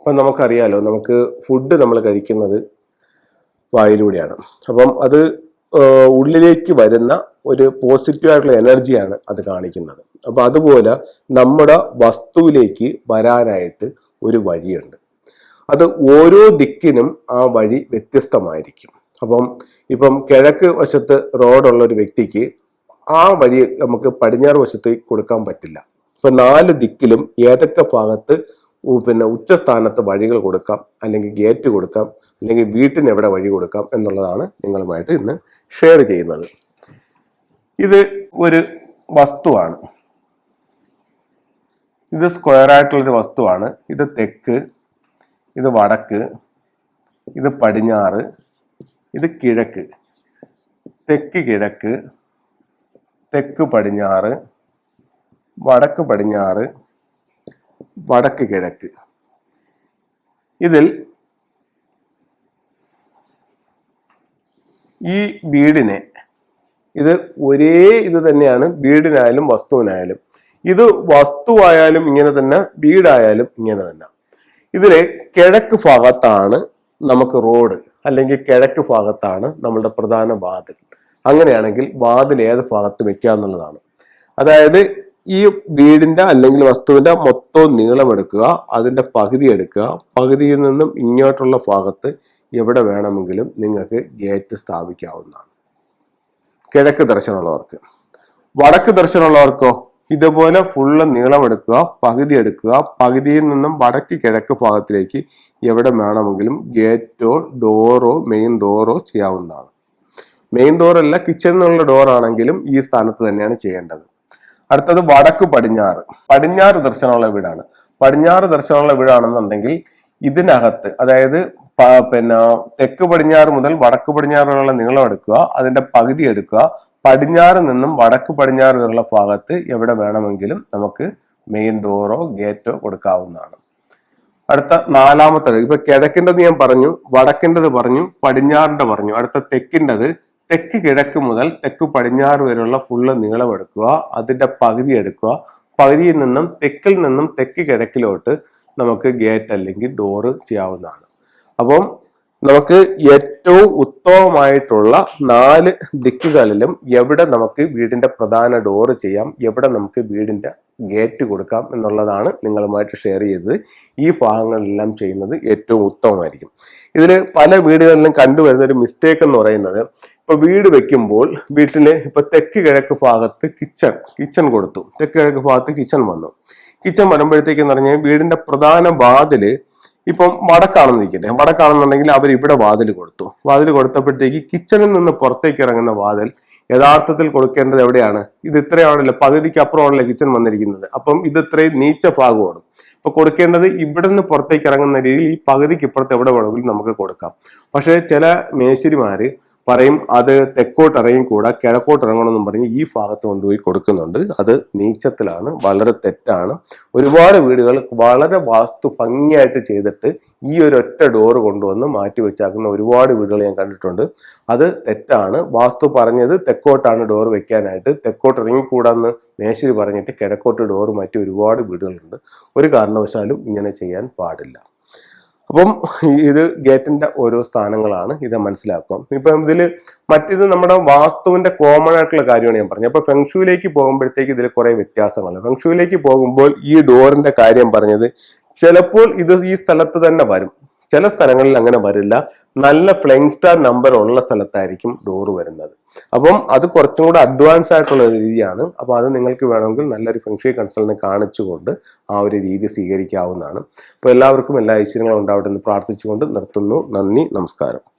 ഇപ്പം നമുക്കറിയാലോ നമുക്ക് ഫുഡ് നമ്മൾ കഴിക്കുന്നത് വായിലൂടെയാണ്. അപ്പം അത് ഉള്ളിലേക്ക് വരുന്ന ഒരു പോസിറ്റീവായിട്ടുള്ള എനർജിയാണ് അത് കാണിക്കുന്നത്. അപ്പം അതുപോലെ നമ്മുടെ വസ്തുവിലേക്ക് വരാനായിട്ട് ഒരു വഴിയുണ്ട്. അത് ഓരോ ദിക്കിനും ആ വഴി വ്യത്യസ്തമായിരിക്കും. അപ്പം ഇപ്പം കിഴക്ക് വശത്ത് റോഡുള്ള ഒരു വ്യക്തിക്ക് ആ വഴി നമുക്ക് പടിഞ്ഞാറ് വശത്ത് കൊടുക്കാൻ പറ്റില്ല. ഇപ്പം നാല് ദിക്കിലും ഏതൊക്കെ ഭാഗത്ത് പിന്നെ ഉച്ചസ്ഥാനത്ത് വഴികൾ കൊടുക്കാം അല്ലെങ്കിൽ ഗേറ്റ് കൊടുക്കാം അല്ലെങ്കിൽ വീട്ടിന് എവിടെ വഴി കൊടുക്കാം എന്നുള്ളതാണ് നിങ്ങളുമായിട്ട് ഇന്ന് ഷെയർ ചെയ്യുന്നത്. ഇത് ഒരു വസ്തുവാണ്. ഇത് സ്ക്വയർ ആയിട്ടുള്ളൊരു വസ്തുവാണ്. ഇത് തെക്ക് ഇത് വടക്ക് ഇത് പടിഞ്ഞാറ് ഇത് കിഴക്ക്. തെക്ക് കിഴക്ക് തെക്ക് പടിഞ്ഞാറ് വടക്ക് പടിഞ്ഞാറ് വടക്ക് കിഴക്ക്. ഇതിൽ ഈ വീടിനെ ഇത് ഒരേ ഇത് തന്നെയാണ് വീടിനായാലും വസ്തുവിനായാലും. ഇത് വസ്തുവായാലും ഇങ്ങനെ തന്നെ വീടായാലും ഇങ്ങനെ തന്നെ. ഇതിലെ കിഴക്ക് ഭാഗത്താണ് നമുക്ക് റോഡ് അല്ലെങ്കിൽ കിഴക്ക് ഭാഗത്താണ് നമ്മളുടെ പ്രധാന വാതിൽ. അങ്ങനെയാണെങ്കിൽ വാതിൽ ഏത് ഭാഗത്ത് വെക്കുക എന്നുള്ളതാണ് അതായത് ഈ വീടിന്റെ അല്ലെങ്കിൽ വസ്തുവിന്റെ മൊത്തം നീളം എടുക്കുക അതിന്റെ പകുതി എടുക്കുക. പകുതിയിൽ നിന്നും ഇങ്ങോട്ടുള്ള ഭാഗത്ത് എവിടെ വേണമെങ്കിലും നിങ്ങൾക്ക് ഗേറ്റ് സ്ഥാപിക്കാവുന്നതാണ്. കിഴക്ക് ദർശനമുള്ളവർക്ക്. വടക്ക് ദർശനമുള്ളവർക്കോ ഇതുപോലെ ഫുള്ള് നീളം എടുക്കുക പകുതി എടുക്കുക. പകുതിയിൽ നിന്നും വടക്ക് കിഴക്ക് ഭാഗത്തിലേക്ക് എവിടെ വേണമെങ്കിലും ഗേറ്റോ ഡോറോ മെയിൻ ഡോറോ ചെയ്യാവുന്നതാണ്. മെയിൻ ഡോറല്ല എന്നുള്ള ഡോറാണെങ്കിലും ഈ സ്ഥാനത്ത് തന്നെയാണ് ചെയ്യേണ്ടത്. അടുത്തത് വടക്ക് പടിഞ്ഞാറ്. പടിഞ്ഞാറ് ദർശനമുള്ള വീടാണ്. പടിഞ്ഞാറ് ദർശനമുള്ള വീടാണെന്നുണ്ടെങ്കിൽ ഇതിനകത്ത് അതായത് പിന്നെ തെക്ക് പടിഞ്ഞാറ് മുതൽ വടക്ക് പടിഞ്ഞാറ് വരെയുള്ള നീളം എടുക്കുക അതിന്റെ പകുതി എടുക്കുക പടിഞ്ഞാറ് നിന്നും വടക്ക് പടിഞ്ഞാറ് വരെയുള്ള ഭാഗത്ത് എവിടെ വേണമെങ്കിലും നമുക്ക് മെയിൻ ഡോറോ ഗേറ്റോ കൊടുക്കാവുന്നതാണ്. അടുത്ത നാലാമത്തത് ഇപ്പൊ കിഴക്കിന്റെത് ഞാൻ പറഞ്ഞു വടക്കിന്റെത് പറഞ്ഞു പടിഞ്ഞാറിന്റെ പറഞ്ഞു. അടുത്ത തെക്കിന്റെത് തെക്ക് കിഴക്ക് മുതൽ തെക്ക് പടിഞ്ഞാറ് വരെയുള്ള ഫുള്ള് നീളം എടുക്കുക അതിന്റെ പകുതി എടുക്കുക. പകുതിയിൽ നിന്നും തെക്കിൽ നിന്നും തെക്ക് കിഴക്കിലോട്ട് നമുക്ക് ഗേറ്റ് അല്ലെങ്കിൽ ഡോറ് ചെയ്യാവുന്നതാണ്. അപ്പം നമുക്ക് ഏറ്റവും ഉത്തമമായിട്ടുള്ള നാല് ദിക്കുകളിലും എവിടെ നമുക്ക് വീടിന്റെ പ്രധാന ഡോറ് ചെയ്യാം എവിടെ നമുക്ക് വീടിന്റെ ഗേറ്റ് കൊടുക്കാം എന്നുള്ളതാണ് നിങ്ങളുമായിട്ട് ഷെയർ ചെയ്തത്. ഈ ഭാഗങ്ങളെല്ലാം ചെയ്യുന്നത് ഏറ്റവും ഉത്തമമായിരിക്കും. ഇതിൽ പല വീടുകളിലും കണ്ടുവരുന്ന ഒരു മിസ്റ്റേക്ക് എന്ന് പറയുന്നത് ഇപ്പൊ വീട് വെക്കുമ്പോൾ വീട്ടിന് ഇപ്പൊ തെക്ക് കിഴക്ക് ഭാഗത്ത് കിച്ചൺ കിച്ചൺ കൊടുത്തു. തെക്ക് കിഴക്ക് ഭാഗത്ത് കിച്ചൺ വന്നു. കിച്ചൺ വരുമ്പോഴത്തേക്ക് എന്ന് പറഞ്ഞാൽ വീടിന്റെ പ്രധാന വാതിൽ ഇപ്പം വടക്കാണെന്ന് നിൽക്കട്ടെ വടക്കാണെന്നുണ്ടെങ്കിൽ അവർ ഇവിടെ വാതിൽ കൊടുത്തു. വാതിൽ കൊടുത്തപ്പോഴത്തേക്ക് കിച്ചണിൽ നിന്ന് പുറത്തേക്ക് ഇറങ്ങുന്ന വാതിൽ യഥാർത്ഥത്തിൽ കൊടുക്കേണ്ടത് എവിടെയാണ്? ഇത് ഇത്രയാണല്ലോ. പകുതിക്ക് അപ്പുറമാണല്ലോ കിച്ചൺ വന്നിരിക്കുന്നത്. അപ്പം ഇത് ഇത്രയും നീച്ച ഭാഗമാണ്. ഇപ്പൊ കൊടുക്കേണ്ടത് ഇവിടെ നിന്ന് പുറത്തേക്ക് ഇറങ്ങുന്ന രീതിയിൽ ഈ പകുതിക്ക് ഇപ്പുറത്ത് എവിടെ വേണമെങ്കിലും നമുക്ക് കൊടുക്കാം. പക്ഷേ ചില മേശരിമാര് പറയും അത് തെക്കോട്ട് ഇറങ്ങിക്കൂടാ കിഴക്കോട്ട് ഇറങ്ങണമെന്നും പറഞ്ഞ് ഈ ഭാഗത്ത് കൊണ്ടുപോയി കൊടുക്കുന്നുണ്ട്. അത് നീച്ചത്തിലാണ് വളരെ തെറ്റാണ്. ഒരുപാട് വീടുകൾ വളരെ വാസ്തു ഭംഗിയായിട്ട് ചെയ്തിട്ട് ഈ ഒരു ഒറ്റ ഡോറ് കൊണ്ടുവന്ന് മാറ്റി വെച്ചാക്കുന്ന ഒരുപാട് വീടുകൾ ഞാൻ കണ്ടിട്ടുണ്ട്. അത് തെറ്റാണ്. വാസ്തു പറഞ്ഞത് തെക്കോട്ടാണ് ഡോർ വെക്കാനായിട്ട്. തെക്കോട്ട് ഇറങ്ങിക്കൂടാന്ന് മേശരി പറഞ്ഞിട്ട് കിഴക്കോട്ട് ഡോറ് മാറ്റി ഒരുപാട് വീടുകളുണ്ട്. ഒരു കാരണവശാലും ഇങ്ങനെ ചെയ്യാൻ പാടില്ല. അപ്പം ഇത് ഗേറ്റിന്റെ ഓരോ സ്ഥാനങ്ങളാണ് ഇത് മനസ്സിലാക്കുക. ഇപ്പം ഇതിൽ മറ്റിത് നമ്മുടെ വാസ്തുവിന്റെ കോമൺ ആയിട്ടുള്ള കാര്യമാണ് ഞാൻ പറഞ്ഞത്. അപ്പൊ ഫെങ്ഷുയിലേക്ക് പോകുമ്പോഴത്തേക്ക് ഇതിൽ കുറെ വ്യത്യാസങ്ങളുണ്ട്. ഫെങ്ഷുയിലേക്ക് പോകുമ്പോൾ ഈ ഡോറിന്റെ കാര്യം പറഞ്ഞത് ചിലപ്പോൾ ഇത് ഈ സ്ഥലത്ത് തന്നെ വരും. ചില സ്ഥലങ്ങളിൽ അങ്ങനെ വരില്ല. നല്ല ഫ്ലെയിങ് സ്റ്റാർ നമ്പർ ഉള്ള സ്ഥലത്തായിരിക്കും ഡോർ വരുന്നത്. അപ്പം അത് കുറച്ചും കൂടെ അഡ്വാൻസ് ആയിട്ടുള്ള രീതിയാണ്. അപ്പോൾ അത് നിങ്ങൾക്ക് വേണമെങ്കിൽ നല്ലൊരു ഫെങ്ഷി കൺസൾട്ടിനെ കാണിച്ചുകൊണ്ട് ആ ഒരു രീതി സ്വീകരിക്കാവുന്നതാണ്. അപ്പോൾ എല്ലാവർക്കും എല്ലാ ഐശ്വര്യങ്ങളും ഉണ്ടാവട്ടെ എന്ന് പ്രാർത്ഥിച്ചുകൊണ്ട് നിർത്തുന്നു. നന്ദി നമസ്കാരം.